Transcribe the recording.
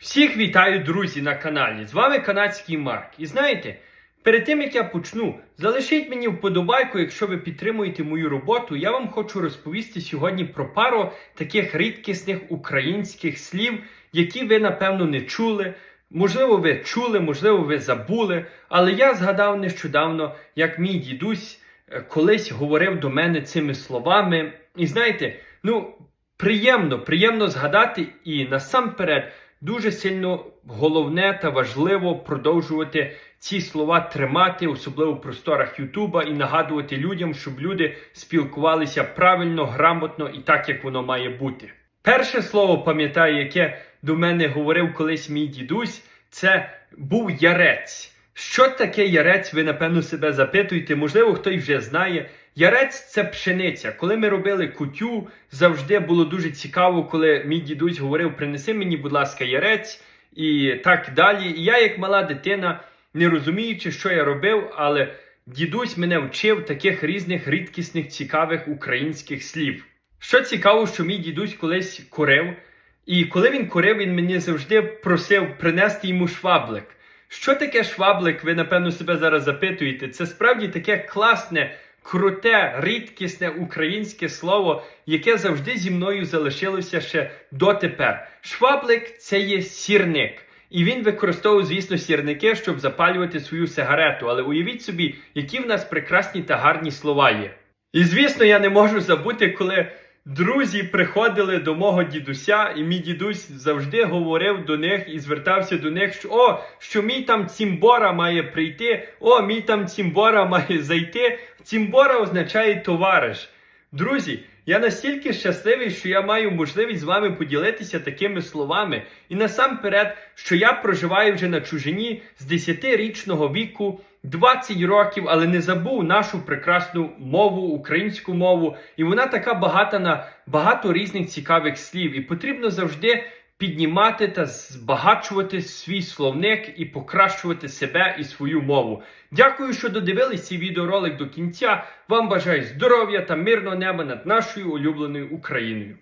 Всіх вітаю, друзі, на каналі. З вами канадський Марк. І знаєте, перед тим як я почну, залишіть мені вподобайку, якщо ви підтримуєте мою роботу. Я вам хочу розповісти сьогодні про пару таких рідкісних українських слів, які ви, напевно, не чули. Можливо, ви чули, можливо, ви забули. Але я згадав нещодавно, як мій дідусь е, колись говорив до мене цими словами. І знаєте, ну, приємно, приємно згадати і насамперед дуже сильно головне та важливо продовжувати ці слова тримати, особливо в просторах Ютуба, і нагадувати людям, щоб люди спілкувалися правильно, грамотно і так, як воно має бути. Перше слово, пам'ятаю, яке до мене говорив колись мій дідусь, це був ярець. Що таке ярець, ви напевно себе запитуєте, можливо, хтось вже знає. Ярець це пшениця. Коли ми робили кутю, завжди було дуже цікаво, коли мій дідусь говорив: принеси мені, будь ласка, ярець і так далі. І я, як мала дитина, не розуміючи, що я робив, але дідусь мене вчив таких різних рідкісних цікавих українських слів. Що цікаво, що мій дідусь колись курив, і коли він курив, він мені завжди просив принести йому шваблик. Що таке шваблик? Ви напевно себе зараз запитуєте. Це справді таке класне, круте, рідкісне українське слово, яке завжди зі мною залишилося ще дотепер. Шваблик це є сірник. І він використовував, звісно, сірники, щоб запалювати свою сигарету. Але уявіть собі, які в нас прекрасні та гарні слова є. І звісно, я не можу забути, коли друзі приходили до мого дідуся, і мій дідусь завжди говорив до них і звертався до них, що о, що мій там цімбора має прийти, о, мій там цімбора має зайти. Цімбора означає товариш. Друзі, я настільки щасливий, що я маю можливість з вами поділитися такими словами. І насамперед, що я проживаю вже на чужині з 10-річного віку, 20 років, але не забув нашу прекрасну мову, українську мову. І вона така багата на багато різних цікавих слів. І потрібно завжди піднімати та збагачувати свій словник і покращувати себе і свою мову. Дякую, що додивились цей відеоролик до кінця. Вам бажаю здоров'я та мирного неба над нашою улюбленою Україною.